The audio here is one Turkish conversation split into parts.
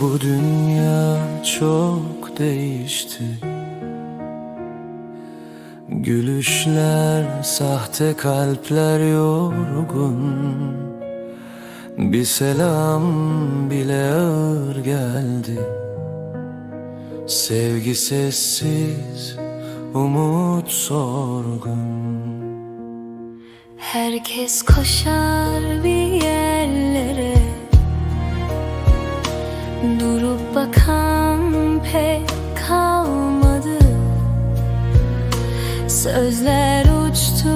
bu dünya çok değişti. Gülüşler, sahte kalpler yorgun. Bir selam bile ağır geldi. Sevgi sessiz, umut sorgun. Herkes koşar Durup bakan pek kalmadı. Sözler uçtu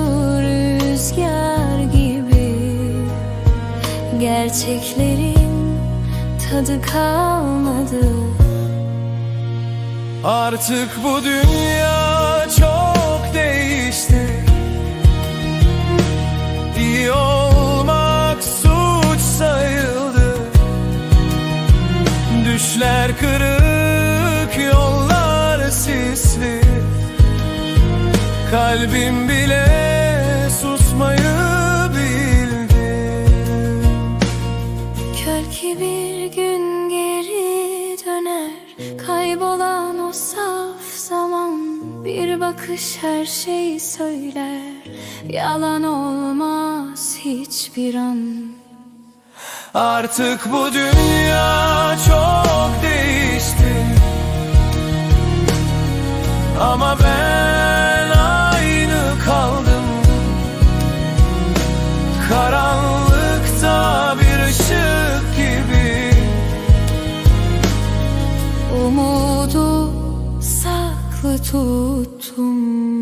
rüzgar gibi. Gerçeklerin tadı kalmadı. Artık bu dünya Düşler kırık, yollar sisli. Kalbim bile susmayı bildi. Gör ki bir gün geri döner. Kaybolan o saf zaman. Bir bakış her şeyi söyler. Yalan olmaz hiçbir an. Artık bu dünya çok değişti. Ama ben aynı kaldım. Karanlıkta bir ışık gibi. Umudu saklı tuttum